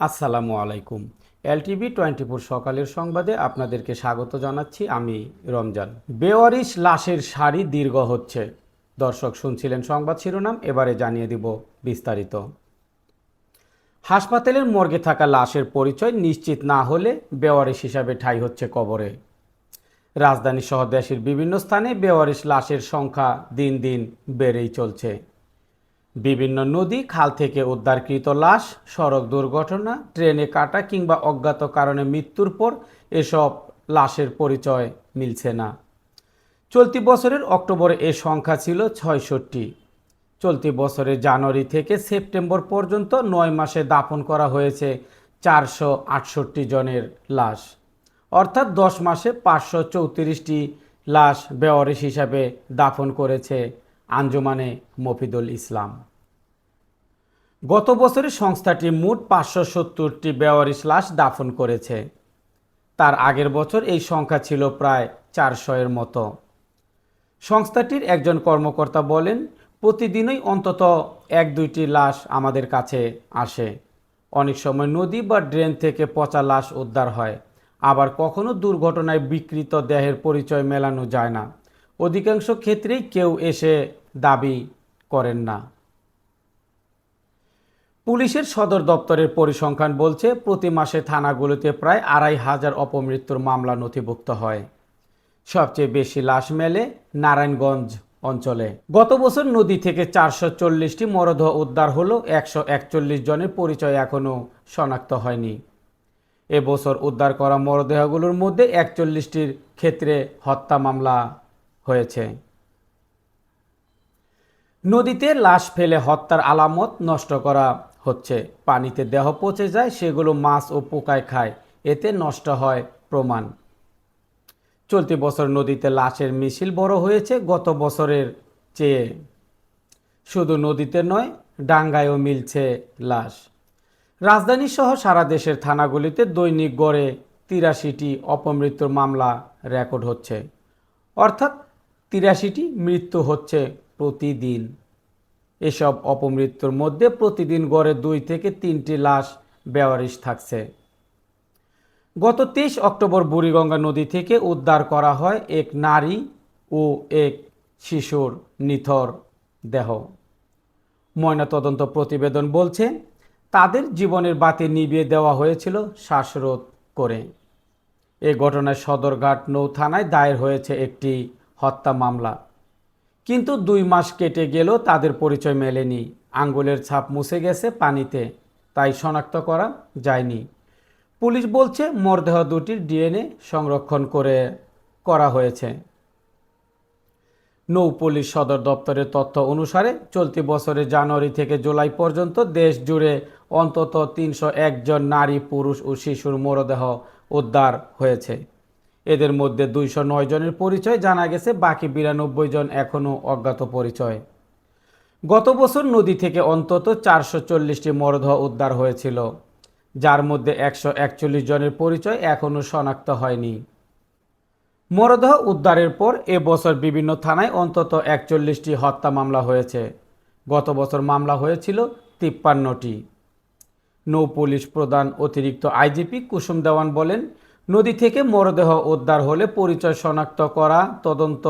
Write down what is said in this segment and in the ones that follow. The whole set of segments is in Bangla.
আসসালামু আলাইকুম। এল এলটিভি টোয়েন্টি ফোর সকালের সংবাদে আপনাদেরকে স্বাগত জানাচ্ছি আমি রমজান। বেওয়ারিশ লাশের শাড়ি দীর্ঘ হচ্ছে। দর্শক শুনছিলেন সংবাদ শিরোনাম, এবারে জানিয়ে দিব বিস্তারিত। হাসপাতালের মর্গে থাকা লাশের পরিচয় নিশ্চিত না হলে বেওয়ারিশ হিসাবে ঠাই হচ্ছে কবরে। রাজধানী সহ দেশের বিভিন্ন স্থানে বেওয়ারিশ লাশের সংখ্যা দিন দিন বেড়েই চলছে। বিভিন্ন নদী, খাল থেকে উদ্ধারকৃত লাশ, সড়ক দুর্ঘটনা, ট্রেনে কাটা কিংবা অজ্ঞাত কারণে মৃত্যুর পর এসব লাশের পরিচয় মিলছে না। চলতি বছরের অক্টোবরে এ সংখ্যা ছিল ছয়ষট্টি। চলতি বছরের জানুয়ারি থেকে সেপ্টেম্বর পর্যন্ত নয় মাসে দাফন করা হয়েছে চারশো আটষট্টি জনের লাশ। অর্থাৎ দশ মাসে পাঁচশো চৌত্রিশটি লাশ বেওয়ারিশ হিসাবে দাফন করেছে আঞ্জুমানে মফিদুল ইসলাম। গত বছরে সংস্থাটি মোট পাঁচশো সত্তরটি বেওয়ারিশ লাশ দাফন করেছে। তার আগের বছর এই সংখ্যা ছিল প্রায় চারশো এর মতো। সংস্থাটির একজন কর্মকর্তা বলেন, প্রতিদিনই অন্তত এক দুইটি লাশ আমাদের কাছে আসে। অনেক সময় নদী বা ড্রেন থেকে পচা লাশ উদ্ধার হয়। আবার কখনো দুর্ঘটনায় বিকৃত দেহের পরিচয় মেলানো যায় না। অধিকাংশ ক্ষেত্রেই কেউ এসে দাবি করেন না। পুলিশের সদর দপ্তরের পরিসংখ্যান বলছে, প্রতি মাসে থানাগুলোতে প্রায় আড়াই হাজার অপমৃত্যুর মামলা নথিভুক্ত হয়। সবচেয়ে বেশি লাশ মেলে নারায়ণগঞ্জ অঞ্চলে। গত বছর নদী থেকে চারশো চল্লিশটি মরদেহ উদ্ধার হলো একশো একচল্লিশ জনের পরিচয় এখনও শনাক্ত হয়নি। এবছর উদ্ধার করা মরদেহগুলোর মধ্যে একচল্লিশটির ক্ষেত্রে হত্যা মামলা হয়েছে। নদীতে লাশ ফেলে হত্যার আলামত নষ্ট করা হচ্ছে। পানিতে দেহ পচে যায়, সেগুলো মাছ ও পোকায় খায়। এতে নষ্ট হয় প্রমাণ। চলতি বছর নদীতে লাশের মিছিল বড় হয়েছে গত বছরের চেয়ে। শুধু নদীতে নয়, ডাঙ্গায়ও মিলছে লাশ। রাজধানী সহ সারা দেশের থানাগুলিতে দৈনিক গড়ে তিরাশিটি অপমৃত্যুর মামলা রেকর্ড হচ্ছে। অর্থাৎ তিরাশিটি মৃত্যু হচ্ছে প্রতিদিন। এসব অপমৃত্যুর মধ্যে প্রতিদিন গড়ে দুই থেকে তিনটি লাশ বেওয়ারিশ থাকছে। গত তেইশ অক্টোবর বুড়িগঙ্গা নদী থেকে উদ্ধার করা হয় এক নারী ও এক শিশুর নিথর দেহ। ময়নাতদন্ত প্রতিবেদন বলছে, তাদের জীবনের বাতি নিভিয়ে দেওয়া হয়েছিল শ্বাসরোধ করে। এ ঘটনায় সদরঘাট নৌ থানায় দায়ের হয়েছে একটি হত্যা মামলা। কিন্তু দুই মাস কেটে গেলেও তাদের পরিচয় মেলেনি। আঙ্গুলের ছাপ মুছে গেছে পানিতে, তাই শনাক্ত করা যায়নি। পুলিশ বলছে মরদেহ দুটির ডিএনএ সংরক্ষণ করে করা হয়েছে। নৌ পুলিশ সদর দপ্তরের তথ্য অনুসারে চলতি বছরের জানুয়ারি থেকে জুলাই পর্যন্ত দেশ জুড়ে অন্তত তিনশো একজন নারী, পুরুষ ও শিশুর মরদেহ উদ্ধার হয়েছে। এদের মধ্যে দুইশো নয় জনের পরিচয়, জানা গেছে বাকি বিরানব্বই জন এখনও অজ্ঞাত পরিচয়। গত বছর নদী থেকে অন্তত চারশো চল্লিশটি মরদেহ উদ্ধার হয়েছিল, যার মধ্যে একশো একচল্লিশ জনের পরিচয় এখনও শনাক্ত হয়নি। মরদেহ উদ্ধারের পর এ বছর বিভিন্ন থানায় অন্তত একচল্লিশটি হত্যা মামলা হয়েছে। গত বছর মামলা হয়েছিল তিপ্পান্নটি। নৌ পুলিশ প্রধান অতিরিক্ত আইজিপি কুসুম দেওয়ান বলেন নদী থেকে মরদেহ উদ্ধার হলে পরিচয় শনাক্ত করা, তদন্ত,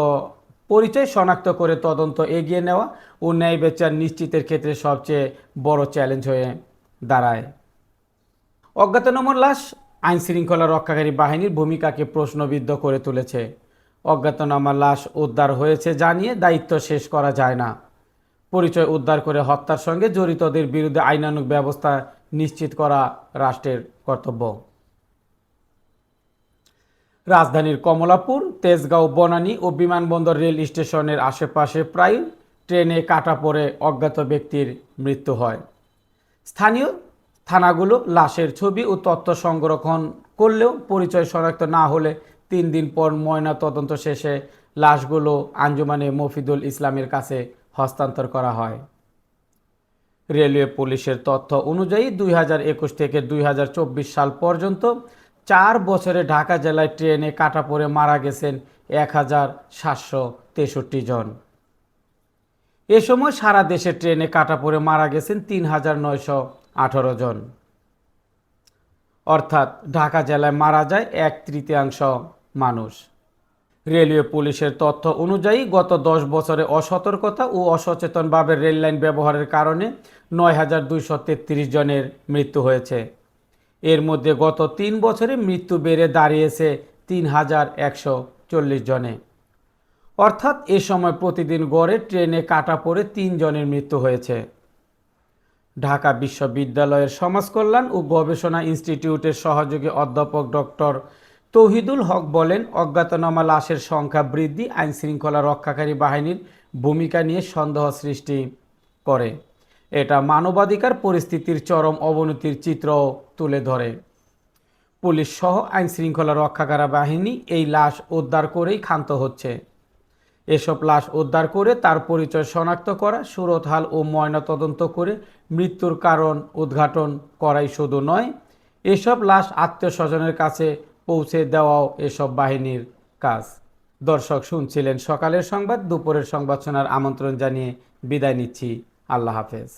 পরিচয় শনাক্ত করে তদন্ত এগিয়ে নেওয়া ও ন্যায় বিচার নিশ্চিতের ক্ষেত্রে সবচেয়ে বড় চ্যালেঞ্জ হয়ে দাঁড়ায়। অজ্ঞাতনামর লাশ আইন শৃঙ্খলা রক্ষাকারী বাহিনীর ভূমিকাকে প্রশ্নবিদ্ধ করে তুলেছে। অজ্ঞাতনামা লাশ উদ্ধার হয়েছে জানিয়ে দায়িত্ব শেষ করা যায় না। পরিচয় উদ্ধার করে হত্যার সঙ্গে জড়িতদের বিরুদ্ধে আইনানুগ ব্যবস্থা নিশ্চিত করা রাষ্ট্রের কর্তব্য। রাজধানীর কমলাপুর, তেজগাঁও, বনানী ও বিমানবন্দর রেল স্টেশনের আশেপাশে প্রায় ট্রেনে কাটা পড়ে অজ্ঞাত ব্যক্তির মৃত্যু হয়। স্থানীয় থানাগুলো লাশের ছবি ও তথ্য সংরক্ষণ করলেও পরিচয় শনাক্ত না হলে তিন দিন পর ময়না তদন্ত শেষে লাশগুলো আঞ্জুমানে মফিদুল ইসলামের কাছে হস্তান্তর করা হয়। রেলওয়ে পুলিশের তথ্য অনুযায়ী দুই হাজার একুশ থেকে দুই হাজার চব্বিশ সাল পর্যন্ত চার বছরে ঢাকা জেলায় ট্রেনে কাটা পড়ে মারা গেছেন এক হাজার সাতশো তেষট্টি জন। এ সময় সারা দেশে ট্রেনে কাটা পড়ে মারা গেছেন তিন হাজার নয়শো আঠারো জন। অর্থাৎ ঢাকা জেলায় মারা যায় এক তৃতীয়াংশ মানুষ। রেলওয়ে পুলিশের তথ্য অনুযায়ী গত দশ বছরে অসতর্কতা ও অসচেতনভাবে রেললাইন ব্যবহারের কারণে নয় হাজার দুইশো তেত্রিশ জনের মৃত্যু হয়েছে। এর মধ্যে গত তিন বছরে মৃত্যু বেড়ে দাঁড়িয়েছে তিন হাজার একশো চল্লিশ জনে। অর্থাৎ এ সময় প্রতিদিন গড়ে ট্রেনে কাটা পড়ে তিন জনের মৃত্যু হয়েছে। ঢাকা বিশ্ববিদ্যালয়ের সমাজকল্যাণ ও গবেষণা ইনস্টিটিউটের সহযোগী অধ্যাপক ডক্টর তৌহিদুল হক বলেন, অজ্ঞাতনামা লাশের সংখ্যা বৃদ্ধি আইন শৃঙ্খলা রক্ষাকারী বাহিনীর ভূমিকা নিয়ে সন্দেহ সৃষ্টি করে। এটা মানবাধিকার পরিস্থিতির চরম অবনতির চিত্র তুলে ধরে। পুলিশ সহ আইন শৃঙ্খলা রক্ষাকারী বাহিনী এই লাশ উদ্ধার করেই ক্ষান্ত হচ্ছে। এসব লাশ উদ্ধার করে তার পরিচয় শনাক্ত করা, সুরতহাল ও ময়নাতদন্ত করে মৃত্যুর কারণ উদ্ঘাটন করাই শুধু নয়, এসব লাশ আত্মীয় স্বজনের কাছে পৌঁছে দেওয়াও এসব বাহিনীর কাজ। দর্শক শুনছিলেন সকালের সংবাদ, দুপুরের সংবাদ শোনার আমন্ত্রণ জানিয়ে বিদায় নিচ্ছি। আল্লাহ হাফেজ।